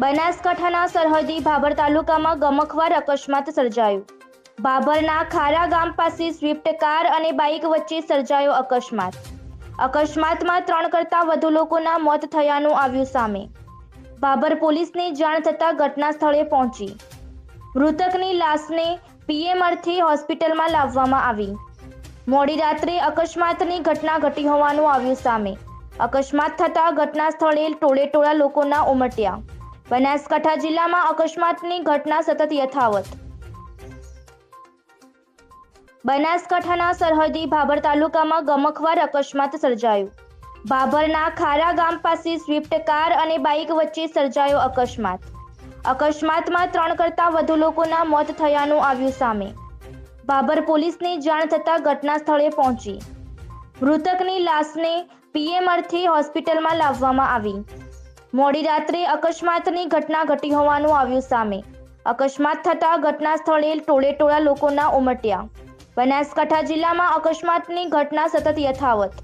બનાસકાંઠાના સરહદી ભાભર તાલુકામાં ગમખવાર અકસ્માત સર્જાયો. ભાભરના ખારા ગામ પાસે સ્વિફ્ટ કાર અને બાઇક વચ્ચે સર્જાયો અકસ્માત. અકસ્માતમાં ત્રણ કરતાં વધુ લોકોના મોત થયાનું આવ્યું સામે. ભાભર પોલીસને જાણ થતાં ઘટના સ્થળે પહોંચી. મૃતકની લાશને પીએમ અર્થે હોસ્પિટલમાં લાવવામાં આવી. મોડી રાત્રે અકસ્માતની ઘટના ઘટી હોવાનું આવ્યું સામે. અકસ્માત થતાં ઘટના સ્થળે ટોળેટોળા લોકોના ઉમટ્યા. બનાસકાંઠા જિલ્લામાં અકસ્માતની ઘટના સતત યથાવત. બનાસકાંઠાના સરહદી ભાભર તાલુકામાં ગમખવાર અકસ્માત સર્જાયો. ભાભરના ખારા ગામ પાસે સ્વિફ્ટ કાર અને બાઇક વચ્ચે સર્જાયો અકસ્માત. અકસ્માતમાં ત્રણ કરતાં વધુ લોકોના મોત થયાનું આવ્યું સામે. ભાભર પોલીસને જાણ થતાં ઘટના સ્થળે પહોંચી. મૃતકની લાશને પીએમ અર્થે હોસ્પિટલમાં લાવવામાં આવી. મોડી રાત્રે અકસ્માતની ઘટના ઘટી હોવાનું આવ્યું સામે. અકસ્માત થતાં ઘટના સ્થળે ટોળેટોળા લોકોના ઉમટ્યા. બનાસકાંઠા જિલ્લામાં અકસ્માતની ઘટના સતત યથાવત.